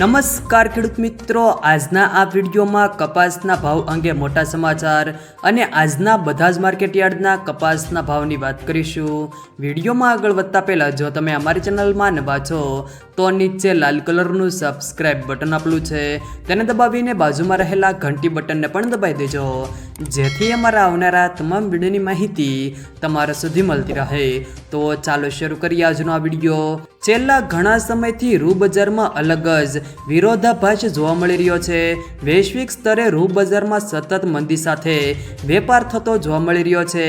નમસ્કાર ખેડૂત મિત્રો. આજના આ વિડીયોમાં કપાસના ભાવ અંગે મોટા સમાચાર અને આજના બધા જ માર્કેટ યાર્ડના કપાસના ભાવની વાત કરીશું. વિડીયોમાં આગળ વધતા પહેલાં જો તમે અમારી ચેનલમાં નવા છો તો નીચે લાલ કલરનું સબસ્ક્રાઇબ બટન આપેલું છે. તેને દબાવીને બાજુમાં રહેલા ઘંટી બટનને પણ દબાવી દેજો. જેથી અમારા આવનારા તમામ વિડીયોની માહિતી તમારા સુધી મળતી રહે. તો ચાલો શરૂ કરીએ આજનો આ વીડિયો. છેલ્લા ઘણા સમયથી રૂ બજારમાં અલગ જ વિરોધાભાસ જોવા મળી રહ્યો છે. વૈશ્વિક સ્તરે રૂ બજારમાં સતત મંદી સાથે વેપાર થતો જોવા મળી રહ્યો છે.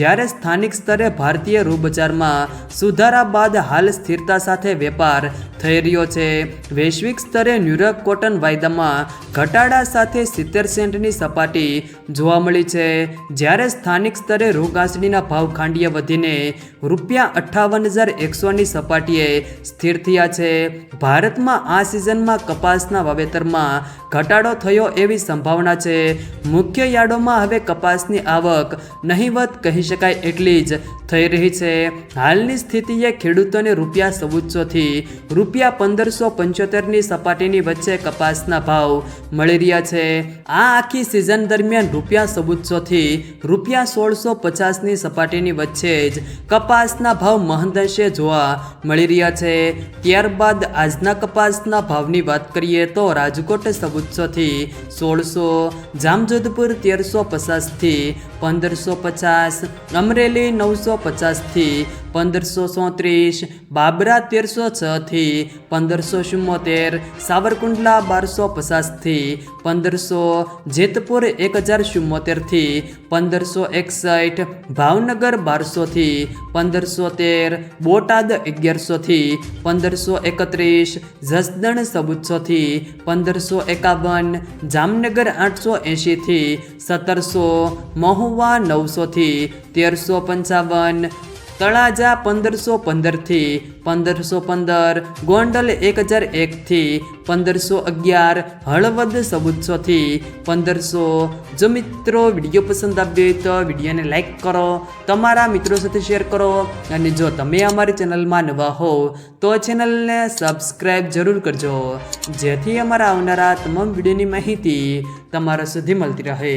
જ્યારે સ્થાનિક સ્તરે ભારતીય રૂ બજારમાં સુધારા બાદ હાલ સ્થિરતા સાથે વેપાર થઈ રહ્યો છે. વૈશ્વિક સ્તરે ન્યુરોક કોટન વાયદામાં ઘટાડા સાથે સિત્તેર સેન્ટની સપાટી જોવા મળી છે. જ્યારે સ્થાનિક સ્તરે રોગાસડીના ભાવ ખાંડીએ વધીને રૂપિયા અઠ્ઠાવન હજાર એકસોની સપાટીએ સ્થિર થયા છે. ભારતમાં આ સિઝનમાં કપાસના વાવેતરમાં ઘટાડો થયો એવી સંભાવના છે. મુખ્ય યાર્ડોમાં હવે કપાસની આવક નહીવત કહી શકાય એટલી જ થઈ રહી છે. હાલની સ્થિતિએ ખેડૂતોને રૂપિયા સવુચ્ચોથી રૂપિયા પંદરસો પંચોતેરની સપાટીની વચ્ચે કપાસના ભાવ મળી રહ્યા છે. આ આખી સિઝન દરમિયાન રૂપિયા ચૌદસોથી રૂપિયા સોળસો પચાસની સપાટીની વચ્ચે જ કપાસના ભાવ મહંદંશે જોવા મળી રહ્યા છે. ત્યારબાદ આજના કપાસના ભાવની વાત કરીએ તો રાજકોટ ચૌદસોથી સોળસો, જામજોધપુર તેરસો પચાસથી પંદરસો પચાસ, અમરેલી નવસો પચાસથી પંદરસો ચોત્રીસ, બાબરા તેરસો છથી, પંદરસો ચુમ્મોતેર, સાવરકુંડલા બારસો પચાસથી, પંદરસો જેતપુર એક હજાર ચુમ્મોતેરથી, પંદરસો એકસઠ, ભાવનગર બારસોથી, પંદરસો તેર, બોટાદ અગિયારસોથી, પંદરસો એકત્રીસ, જસદણ ચૌદસોથી, પંદરસો એકાવન, જામનગર આઠસો એંશીથી, સત્તરસો, મહુવા નવસોથી, તેરસો પંચાવન તળાજા પંદરસો પંદરથી પંદરસો પંદર, ગોંડલ એક હજાર એકથી પંદરસો અગિયાર, હળવદ ચૌદસોથી પંદરસો. જો મિત્રો વીડિયો પસંદ આવ્યો હોય તો વિડીયોને લાઇક કરો, તમારા મિત્રો સાથે શેર કરો અને જો તમે અમારી ચેનલમાં નવા હો તો ચેનલને સબસ્ક્રાઈબ જરૂર કરજો. જેથી અમારા આવનારા તમામ વિડીયોની માહિતી તમારા સુધી મળતી રહે.